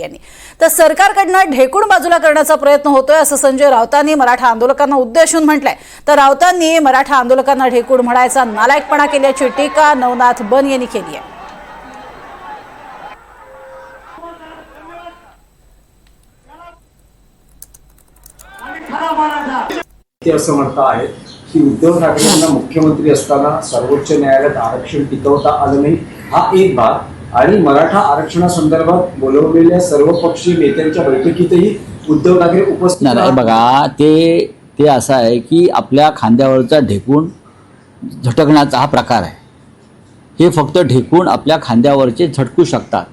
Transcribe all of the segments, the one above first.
यांनी. तर सरकारकडनं ढेकूण बाजूला करण्याचा प्रयत्न होतोय असं संजय राऊतांनी मराठा आंदोलकांना उद्देशून म्हटलंय. तर राऊतांनी मराठा आंदोलकांना ढेकूण म्हणायचा नालायकपणा केल्याची टीका नवनाथ बन यांनी केली आहे. ते असं म्हणता आहे की उद्धव ठाकरे यांना मुख्यमंत्री असताना सर्वोच्च न्यायालयात आरक्षण टिकवता आलं नाही. हा एक भाग. आणि मराठा आरक्षणासंदर्भात बोलवलेल्या सर्वपक्षीय नेत्यांच्या बैठकीतही उद्धव ठाकरे उपस्थित नाही बघा ते ते असं आहे की आपल्या खांद्यावरचा ढेकून झटकण्याचा हा प्रकार आहे. हे फक्त ढेकून आपल्या खांद्यावरचे झटकू शकतात.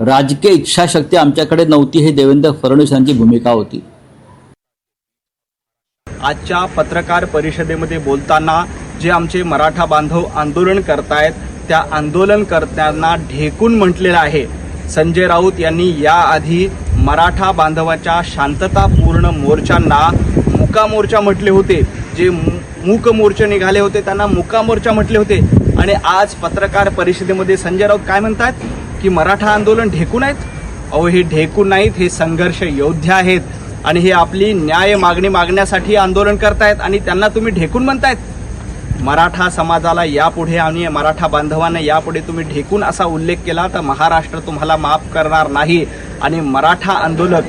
राजकीय इच्छाशक्ती आमच्याकडे नव्हती हे देवेंद्र फडणवीस यांची भूमिका होती. आजच्या पत्रकार परिषदेमध्ये बोलताना जे आमचे मराठा बांधव आंदोलन करतायत त्या आंदोलनकर्त्यांना ढेकून म्हटलेलं आहे. संजय राऊत यांनी याआधी मराठा बांधवाच्या शांततापूर्ण मोर्चांना मुका मोर्चा म्हटले होते. जे मु- मूक मोर्चे निघाले होते त्यांना मुका मोर्चा म्हटले होते. आणि आज पत्रकार परिषदेमध्ये संजय राऊत काय म्हणतात की मराठा आंदोलन ढेकून आहेत? अहो हे ढेकून नाहीत हे संघर्ष योद्धे आहेत. आणि हे आपली न्याय मागणी मागण्यासाठी आंदोलन करतायत आणि त्यांना तुम्ही ढेकून म्हणतायत? मराठा समाजाला यापुढे आणि मराठा बांधवांना यापुढे तुम्ही ढेकून असा उल्लेख केला तर महाराष्ट्र तुम्हाला माफ करणार नाही. आणि मराठा आंदोलक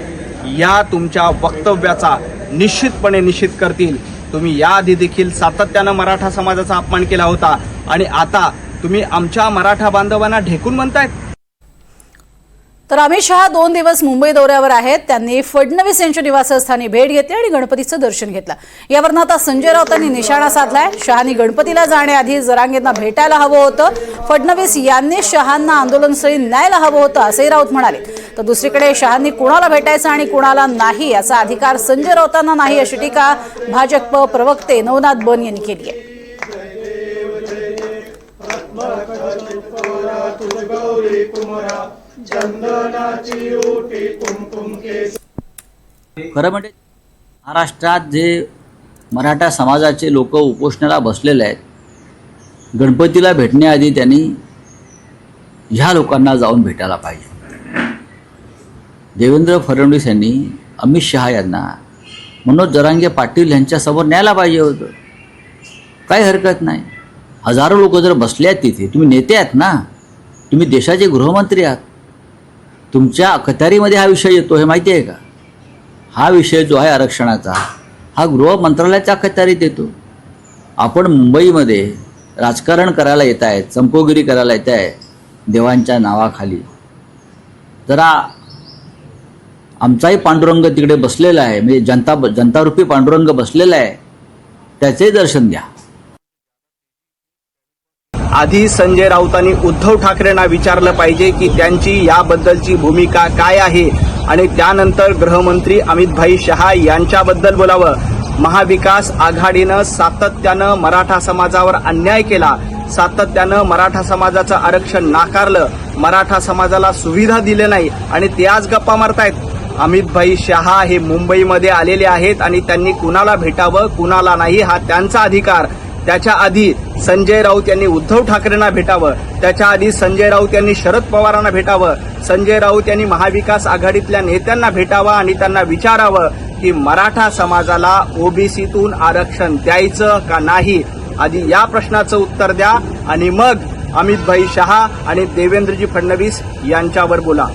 या तुमच्या वक्तव्याचा निश्चितपणे निश्चित करतील. तुम्ही याआधी देखील सातत्यानं मराठा समाजाचा अपमान केला होता. आणि आता तुम्ही आमच्या मराठा बांधवांना ढेकून म्हणतायत? तर अमित शहा दोन दिवस मुंबई दौऱ्यावर आहेत त्यांनी फडणवीस यांच्या निवासस्थानी भेट घेतली आणि गणपतीचं दर्शन घेतलं यावरनं आता संजय राऊतांनी निशाणा साधलाय शहानी गणपतीला जाण्याआधी जरांगेंना भेटायला हवं होतं फडणवीस यांनी शहांना आंदोलनस्थळी न्यायला हवं होतं असंही राऊत म्हणाले तर दुसरीकडे शहांनी कुणाला भेटायचं आणि कुणाला नाही याचा अधिकार संजय राऊतांना नाही अशी टीका भाजप प्रवक्ते नवनाथ बन यांनी केली आहे खरं म्हणजे महाराष्ट्रात जे मराठा समाजाचे लोक उपोषणाला बसलेले आहेत गणपतीला भेटण्याआधी त्यांनी ह्या लोकांना जाऊन भेटायला पाहिजे. देवेंद्र फडणवीस यांनी अमित शहा यांना मनोज जरांगे पाटील यांच्यासमोर न्यायला पाहिजे होतं. काही हरकत नाही. हजारो लोक जर बसले आहेत तिथे तुम्ही नेते आहात ना? तुम्ही देशाचे गृहमंत्री आहात. तुमच्या अखत्यारीमध्ये हा विषय येतो हे माहिती आहे का? हा विषय जो आहे आरक्षणाचा हा गृह मंत्रालयाच्या अखत्यारीत येतो. आपण मुंबईमध्ये राजकारण करायला येत आहे चंपोगिरी करायला येत आहे देवांच्या नावाखाली. जरा आमचाही पांडुरंग तिकडे बसलेला आहे म्हणजे जनता जनतारूपी पांडुरंग बसलेला आहे त्याचे दर्शन द्या आधी संजय राऊतांनी उद्धव ठाकरेंना विचारलं पाहिजे की त्यांची याबद्दलची भूमिका काय आहे? आणि त्यानंतर गृहमंत्री अमितभाई शहा यांच्याबद्दल बोलावं. महाविकास आघाडीनं सातत्यानं मराठा समाजावर अन्याय केला. सातत्यानं मराठा समाजाचं आरक्षण नाकारलं. मराठा समाजाला सुविधा दिले नाही आणि ते आज गप्पा मारतायत. अमितभाई शहा हे मुंबईमध्ये आलेले आहेत आणि त्यांनी कुणाला भेटावं कुणाला नाही हा त्यांचा अधिकार. त्याच्या आधी संजय राऊत यांनी उद्धव ठाकरेंना भेटावं. त्याच्या आधी संजय राऊत यांनी शरद पवारांना भेटावं. संजय राऊत यांनी महाविकास आघाडीतल्या नेत्यांना भेटावं आणि त्यांना विचारावं की मराठा समाजाला ओबीसीतून आरक्षण द्यायचं का नाही? आधी या प्रश्नाचं उत्तर द्या आणि मग अमितभाई शहा आणि देवेंद्रजी फडणवीस यांच्यावर बोला.